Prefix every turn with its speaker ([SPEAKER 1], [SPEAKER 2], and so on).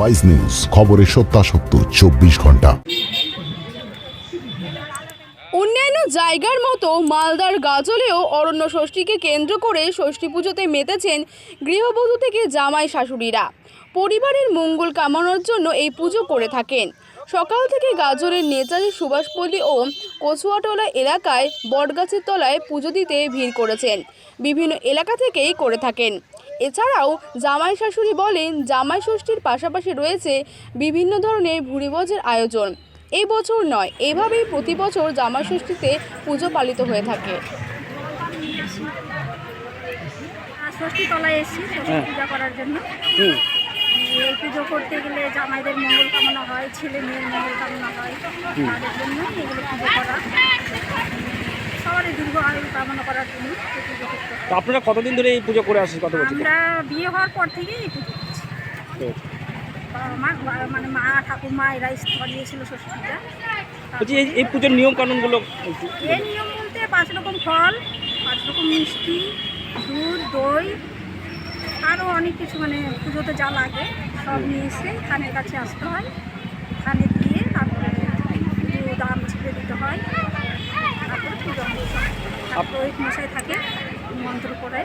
[SPEAKER 1] Wise news খবরের সত্যাসত্য, চব্বিশ ঘণ্টা।
[SPEAKER 2] অন্যান্য জায়গার মতো মালদার গাজলেও অরণ্য ষষ্ঠীকে কেন্দ্র করে ষষ্ঠী পুজোতে মেতেছেন গৃহবধূ থেকে জামাই শাশুড়িরা। পরিবারের মঙ্গল কামানোর জন্য এই পুজো করে থাকেন। সকাল থেকে গাজলের নেতাজি সুভাষপল্লী ও কচুয়াটোলা এলাকায় বটগাছের তলায় পুজো দিতে ভিড় করেছেন। বিভিন্ন এলাকা থেকেই করে থাকেন। এছাড়াও জামাই শাশুড়ি বলেন জামাই ষষ্ঠীর পাশাপাশি রয়েছে বিভিন্ন ধরনের ভুরিভোজের আয়োজন। এই বছর নয় এভাবেই প্রতি বছর জামাই ষষ্ঠীতে পুজো পালিত হয়ে থাকে।
[SPEAKER 3] আর এসেছি ষষ্ঠী
[SPEAKER 4] হ্যাঁ।
[SPEAKER 3] পূজা করার জন্য। এই পুজো করতে গেলে জামাইদের মঙ্গল কামনা হয় ছেলে মেয়ের মঙ্গল কামনা হয় তাদের জন্য এগুলো পুজো করা। কামনা করার জন্য
[SPEAKER 4] তো আপনারা কতদিন ধরে এই পুজো করে আসছেন? কত বছর?
[SPEAKER 3] আমরা বিয়ে হওয়ার পর থেকেই এই পুজো করছি। মা মানে মা ঠাকুমা এরা করিয়েছিল ষষ্ঠী পূজা
[SPEAKER 4] বলছি এই এই পুজোর নিয়ম কানুনগুলো
[SPEAKER 3] এই নিয়ম বলতে পাঁচ রকম ফল পাঁচ রকম মিষ্টি দুধ দই আরও অনেক কিছু মানে পুজোতে যা লাগে সব নিয়ে এসে খানের কাছে আসতে হয়। খানে দিয়ে তারপরে পুজো দাম ছিঁড়ে দিতে হয় পুরোহিত মশাই থাকে মন্ত্র করে